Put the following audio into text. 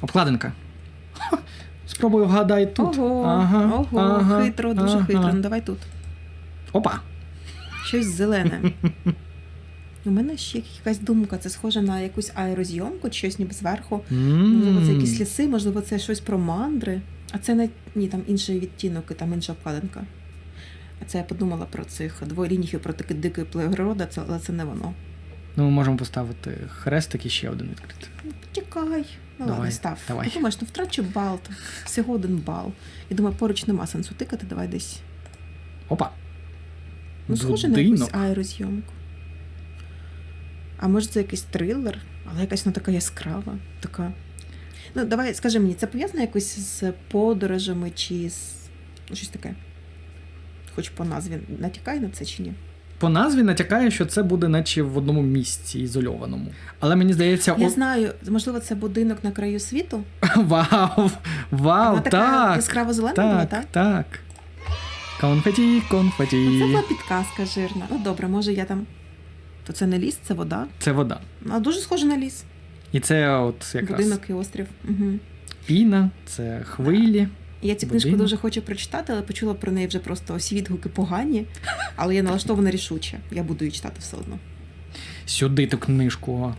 Обкладинка. Спробую вгадай тут. Ого, ага, ого, ага, хитро, дуже ага. хитро. Ну давай тут. Опа. Щось зелене. У мене ще якась думка, це схоже на якусь аерозйомку, чи щось ніби зверху. Можливо, це якісь ліси, можливо, це щось про мандри. А це не ні, там інший відтінок, і там інша обкладинка. А це я подумала про цих двоєлінігів, про таке дике природа, але це не воно. Ну, ми можемо поставити хрестик і ще один відкрити. Почекай. Ну Давай, ладно, став. давай. Ну, думаєш, ну втрачу бал, то всього один бал. Я думаю, поруч нема сенсу тикати, давай десь. Опа. Ну, схоже на Будинок. якусь аерозйомку. А може це якийсь трилер, але якась вона така яскрава, така. Ну, давай, скажи мені, це пов'язано якось з подорожами чи з. Ну, щось таке. Хоч по назві натякає на це чи ні? По назві натякає, що це буде наче в одному місці ізольованому. Але мені здається, Я о- знаю, можливо, це будинок на краю світу. вау! Вау, Вона така яскраво зелена була, Так, так? так. Конфеті, конфеті. Ну, це була підказка жирна. Ну добре, може я там. То це не ліс, це вода. Це вода. А дуже схоже на ліс. І це от якраз Будинок і острів. Угу. піна, це хвилі. Я цю книжку Будинок. дуже хочу прочитати, але почула про неї вже просто всі відгуки погані. Але я налаштована рішуче. Я буду її читати все одно. Сюди ту книжку.